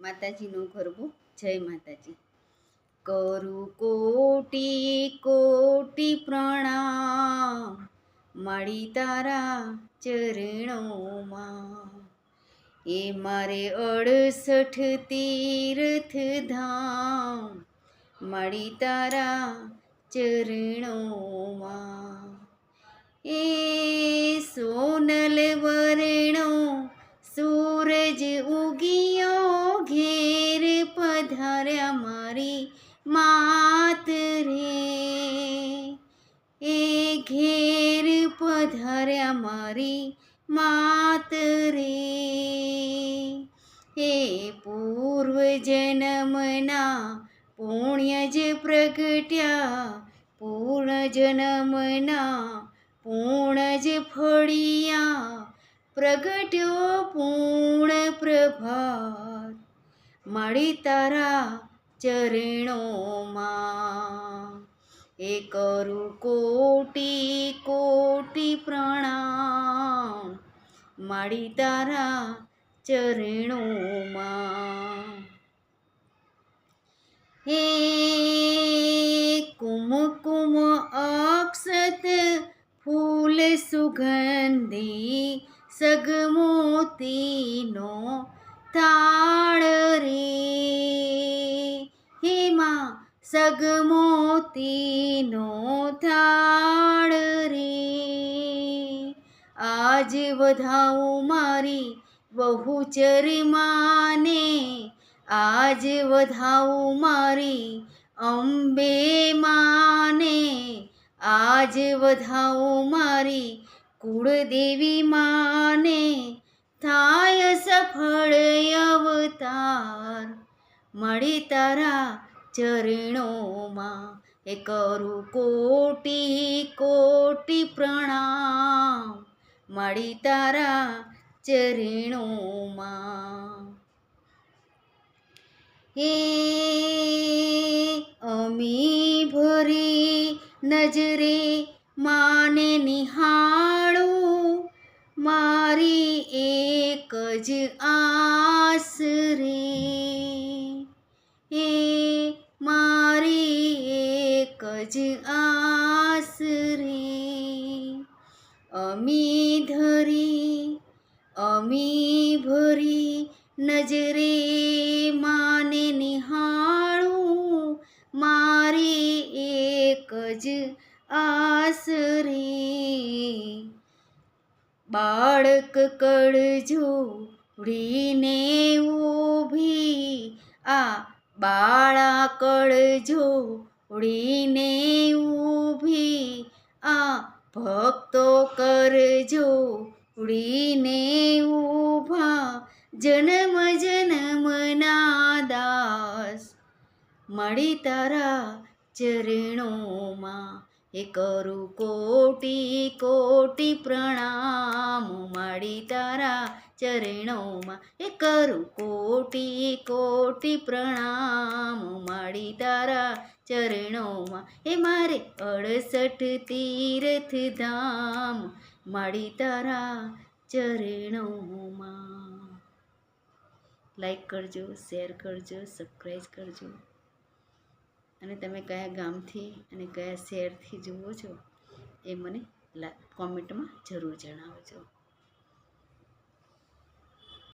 માતાજીનો ગરબો જય માતાજી. કરું કોટી કોટી પ્રણામ. મળી તારા ચરણોમાં. એ મારે અડસઠ તીર્થ ધામ. મળી તારા ચરણોમાં. માત રે એ ઘેર પધાર્યા મારી માત રે એ પૂર્વ જન્મના પુણ્ય જ પ્રગટ્યા પૂર્ણ જન્મના પૂર્ણ જ ફળિયા પ્રગટ્યો પૂર્ણ પ્રભાત મળી તારા ચરણોમાં એ કરું કોટી કોટી પ્રણામ માડી તારા ચરણોમાં. હે કુમકુમ અક્ષત ફૂલ સુગંધી સગમોતીનો તાળ સગમોતીનો થાળ રે. આજ વધાવું મારી બહુ ચરમાને. આજ વધાવું મારી અંબે માને. આજ વધાવું મારી કુળદેવી માને. થાય સફળ અવતાર. મળી તારા ચરણોમાં એ કરું કોટી કોટી પ્રણામ. મળી તારા ચરણોમાં. હે અમી ભરી નજરે માને નિહાળું, મારી એક જ આસ જ આસ રે અમી ધરી અમી ભરી નજરે માને નિહાળું મારી એક જ આસ બાળક કળજો ઉડીને ઊભી આ બાળા કળજો ઉડીને ઊભી આ ભક્તો કરજો. ઉડીને ઊભા જન્મ જન્મના દાસ. મળી તારા ચરણોમાં એ કરું કોટી કોટી પ્રણામ. મળી તારા ચરણોમાં એ કરું કોટી કોટી પ્રણામ. મળી તારા ચરણોમાં એ મારે અડસઠ તીર્થ ધામ મળી તારા ચરણોમાં. લાઈક કરજો શેર કરજો સબસ્ક્રાઈબ કરજો. અને તમે કયા ગામથી અને કયા શહેરથી જુઓ છો એ મને કોમેન્ટમાં જરૂર જણાવજો.